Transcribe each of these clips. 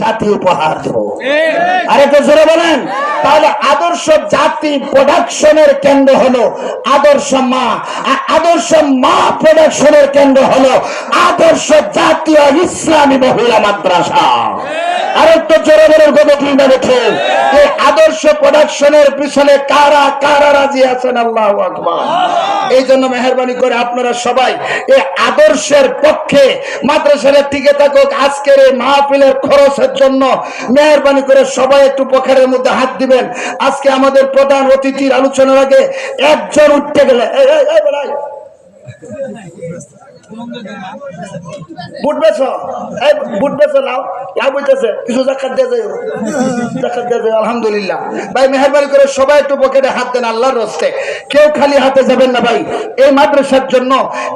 জাতি উপহার দেব। তো জোরে বলেন। তাহলে আদর্শ জাতি প্রোডাকশনের কেন্দ্র হলো আদর্শ মা। আর আদর্শ মা প্রোডাকশনের কেন্দ্র হলো আদর্শ জাতীয় ইসলামী মহিলা মাদ্রাসা। আরেকটা জোরে বলেন কত ঠিক না দেখে এই আদর্শ প্রোডাকশনের পিছনে কারা কারা রাজি আছেন? আল্লাহ আকবার। এই জন্য মেহরবানি করে আপনারা সবাই এই আদর্শের পক্ষে মাদ্রাসার টিকে থাকুক আজকের এই মাহফিলের খরচের জন্য মেহরবানি করে সবাই একটু পকেটের মধ্যে হাত দিবেন। আজকে আমাদের প্রধান অতিথির আলোচনার আগে একজন উঠতে গেলে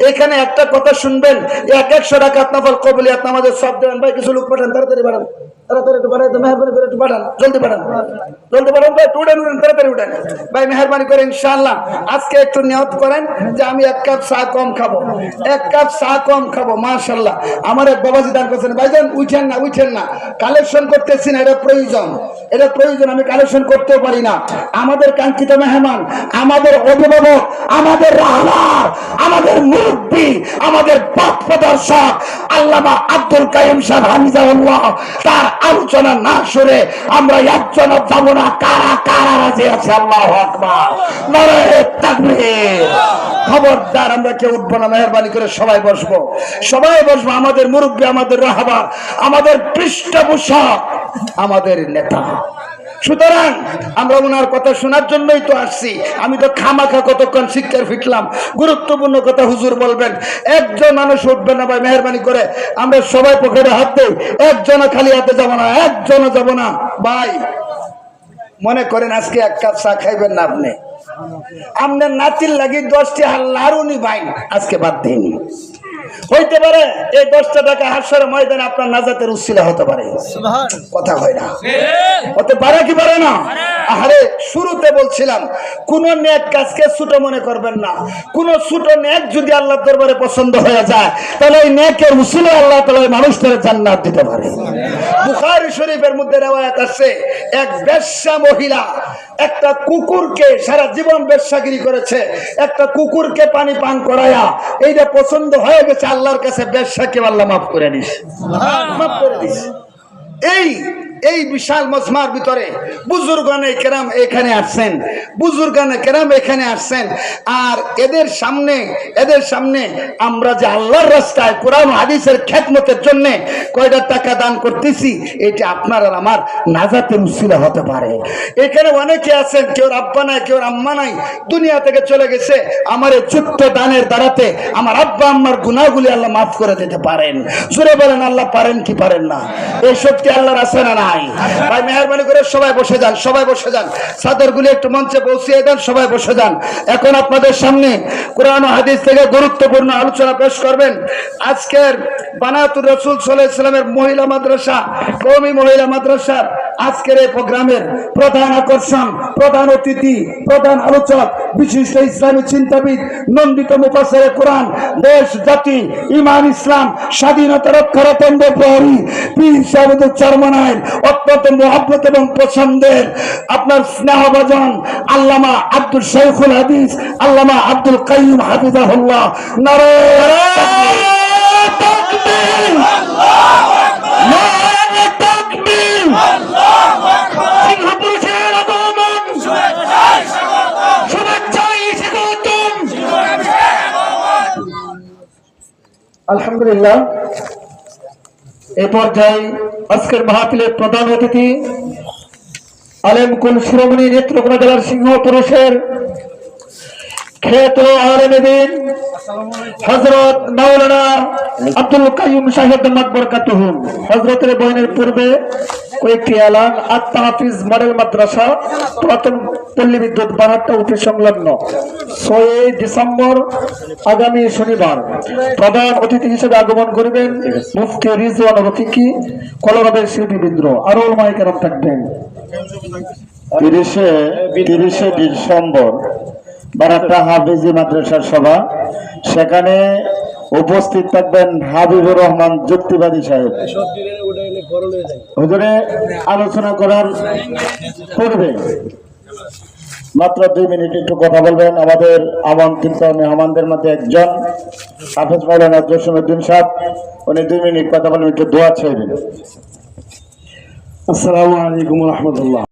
এখানে একটা কথা শুনবেন। এক একশো টাকা আপনার সব দেবেন ভাই, কিছু লোক পাঠান, তাড়াতাড়ি জলদি ভাই উঠেন উঠেন, তাড়াতাড়ি উঠেন। ভাই, মেহরবানি করে আজকে একটু নিয়ত করেন যে আমি এক কাপ চা কম খাব। এক কাপ চা কম খাব মাশাল্লাহ আমার এক বাবাজি দান করছেন, ভাইজান, উঠেন না উঠেন না। কালেকশন করতেছি না, এটা প্রয়োজন। এটা প্রয়োজন, আমি কালেকশন করতেও পারি না। আমাদের কাঙ্ক্ষিত মেহমান, আমাদের অভিভাবক, আমাদের রাহবার আমাদের মুরব্বী, আমাদের পথ প্রদর্শক, আল্লামা আব্দুল কাইম সাহেব হামিজাউল্লাহ তার আলোচনা না শুনে আমরা একজন যাব না। কারা কারা রাজি আছে? আল্লাহ আকবার। নারায়ে তাকবীর। খবরদার, আমরা কেউ উঠবো না, মেহরবানি করে সবাই বসবো। সবাই বসবো, আমাদের মুরব্বী, আমাদের রাহবার আমাদের পৃষ্ঠপোষক, আমাদের নেতা। সুতরাং আমরা ওনার কথা শোনার জন্যই তো আসছি। আমি তো খামাখা কতক্ষণ শিক্ষার ফিটলাম। গুরুত্বপূর্ণ কথা হুজুর বলবেন, একজন মানুষ উঠবে না ভাই, মেহরবানি করে। আমরা সবাই পকেটে হাত দেই, একজনও খালি হাতে যাব না, একজনও যাব না। ভাই, মনে করেন আজকে এক কাপ চা খাইবেন না আপনি? আপনার নাতির লাগি দশটি লারুনি বাইন আজকে বাদ দিন হইতে পারে এই দশটা টাকা হাসার ময়দানে আপনার নাজাতের উচ্ছিলা হতে পারে। কথা হয় না। হতে পারে কি পারে না? আরে শুরুতে বলছিলাম, কোন নেক কাজকে ছোট মনে করবেন না। কোন ছোট নেক যদি আল্লাহর দরবারে পছন্দ হয়ে যায়, তাহলে ওই নেকের উসিলে আল্লাহ তাআলা ওই মানুষটারে জান্নাত দিতে পারে। বুখারী শরীফের মধ্যে রেওয়ায়াত আছে, এক বেশ্যা মহিলা একটা কুকুরকে সারা জীবন বেশ্যাগিরি করেছে, একটা কুকুরকে পানি পান করায়া, এইটা পছন্দ হয়ে গেছে, আল্লাহর কাছে বেশ্যাকে আল্লাহ মাফ করে দিস মাফ করে দিস এই এই বিশাল মজমার ভিতরে বুজুর্গানে কেরাম এখানে আসছেন, বুজুর্গানে কেরাম এখানে আসছেন। আর এদের সামনে এদের সামনে আমরা যে আল্লাহর রাস্তায় কোরআন হাদিসের খ্যাতমতের জন্য কয়টা টাকা দান করতেছি, এটা আপনার আর আমার নাজাতের উসিলা হতে পারে। এখানে অনেকে আছেন, কেউ আব্বা নাই, কেউ আম্মা নাই, দুনিয়া থেকে চলে গেছে, আমার এই ছোট্ট দানের দ্বারাতে আমার আব্বা আম্মার গুণাগুলি আল্লাহ মাফ করে দিতে পারেন। জোরে বলেন, আল্লাহ পারেন কি পারেন না? এই শক্তি আল্লাহর আছে না? নাই। ভাই, মেহরবানি করে সবাই বসে যান, সবাই বসে যান। চাদরগুলি একটু মঞ্চে পৌঁছিয়ে দেন, সবাই বসে যান। এখন আপনাদের সামনে কোরআন হাদিস থেকে গুরুত্বপূর্ণ আলোচনা পেশ করবেন। আজকের বানাতুর রসুল সাল্লাহ ইসলামের মহিলা মাদ্রাসা কৌমি মহিলা মাদ্রাসার আজকের এই প্রোগ্রামের প্রধান আকর্ষণ, প্রধান অতিথি, প্রধান আলোচক, বিশিষ্ট ইসলামী চিন্তাবিদ, নন্দিত মুফাসের কোরআন, দেশ, জাতি ইমান ইসলাম, স্বাধীনতা রক্ষারতন্দ প্রহরী পীর সাহেবুদ্দিন চরমনায় অত্যন্ত মহাব্বত এবং পছন্দের আপনার স্নেহভাজন আল্লামা আব্দুল শৈখুল হাদিস, আল্লামা আব্দুল কাইম হাফিজাহুল্লাহ। নারায়ণ আলহামদুলিল্লাহ। এ পর্যায়ে আজকের মাহফিলের প্রধান অতিথি আলেম কুল শিরোমণি নেত্রকোনা জেলার সিংহ পুরুষের আব্দুল কাইম সাহেব বরকাতুহুম হজরতের বয়নের পূর্বে কয়েকটি এলান আত্মা হাফিজ মডেল মাদ্রাসা প্রথম পল্লী বিদ্যুৎ বানারটা উঠে সংলগ্ন। ছয়ই ডিসেম্বর আগামী শনিবার। প্রধান অতিথি হিসেবে আগমন করবেন মুফতি রিজওয়ান রফিকি কলরবের শিল্পীবৃন্দ আরও মাইক কেরাম থাকবেন। তিরিশে তিরিশে ডিসেম্বর বারাটা হাফিজি মাদ্রাসার সভা। সেখানে উপস্থিত থাকবেন হাবিবুর রহমান যুক্তিবাদী সাহেব। হুজুরে, আলোচনা করার পূর্বে মাত্র দুই মিনিট একটু কথা বলবেন। আমাদের আমন্ত্রিত মেহমানদের মধ্যে একজন, হাফেজ মৌলানা জসিমুদ্দিন সাহেব, উনি দুই মিনিট কথা বলবেন, একটু দোয়া ছেড়ে আসসালামু আলাইকুম রহমতুল্লাহ।